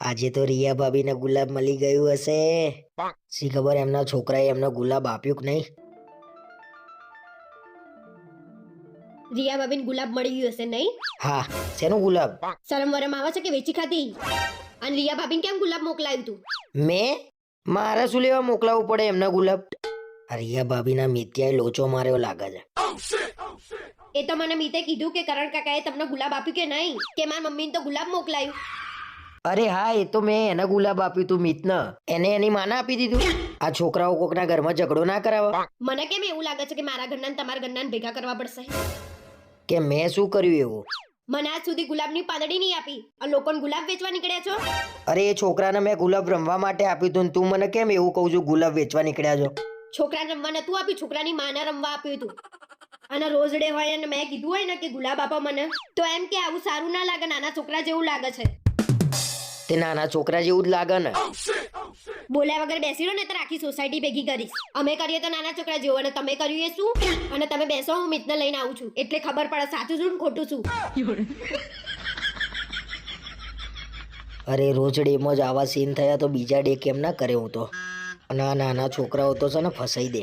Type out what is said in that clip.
આજે તો રિયા ભાભીને ગુલાબ મળી ગયું હશે. શી ખબર એમના છોકરાએ એમનો ગુલાબ આપ્યું કે નહીં? રિયા ભાભીને ગુલાબ મળી ગયું હશે નહીં? હા શેનો ગુલાબ? શરમ વરમ આવે છે કે વેચી ખાધી? અને રિયા ભાભીને કેમ ગુલાબ મોકલાયું તું? મેં? મારે શું લેવા મોકલાવવું પડે એમના ગુલાબ? રિયા ભાભીના મિત્યાએ લોચો માર્યો લાગે છે. એ તો મને મિતે કીધું કે કરણ કાકાએ તમને ગુલાબ આપ્યું કે નહીં? કે મારા મમ્મીને તો ગુલાબ મોકલાયું? અરે હા એ તો મેં એને ગુલાબ આપ્યું તું મિતને. એને એની માને આપી દીધું. આ છોકરાઓ કોકના ઘરમાં ઝઘડો ના કરાવવા મને કેમ એવું લાગે છે કે મારા ઘરના ને તમારા ઘરના ને ભેગા કરવા પડશે? કે મેં શું કર્યું એવું? મને આજ સુધી ગુલાબની પાંદડી નહીં આપી. આ લોકોને ગુલાબ વેચવા નીકળ્યા છો? અરે એ છોકરાને મેં ગુલાબ રમવા માટે આપ્યું તું ને તું મને કેમ એવું કહું છું ગુલાબ વેચવા નીકળ્યા છો? છોકરાને રમવા નતું આપ્યું છોકરાની માને રમવા આપ્યું હતું. અને રોજ ડે હોય અને મેં કીધું હોય ને કે ગુલાબ આપો મને તો એમ કે આવું સારું ના લાગે નાના છોકરા જેવું લાગે છે. તે નાના છોકરા જેવું જ લાગે ને. બોલ્યા વગર બેસી રહો ને તો આખી સોસાયટી ભેગી કરીશ. અમે કરીએ તો નાના છોકરા જેવું અને તમે કર્યું એ શું? અને તમે બેસો હું મિતને લઈને આવું છું. એટલે ખબર પડે સાચું શું ખોટું શું અરે રોજ ડેમાં જ આવા સીન થયા તો બીજા ડે કેમ ના કરે હું તો? અને આ નાના છોકરાઓ તો છે ને ફસાઈ દે.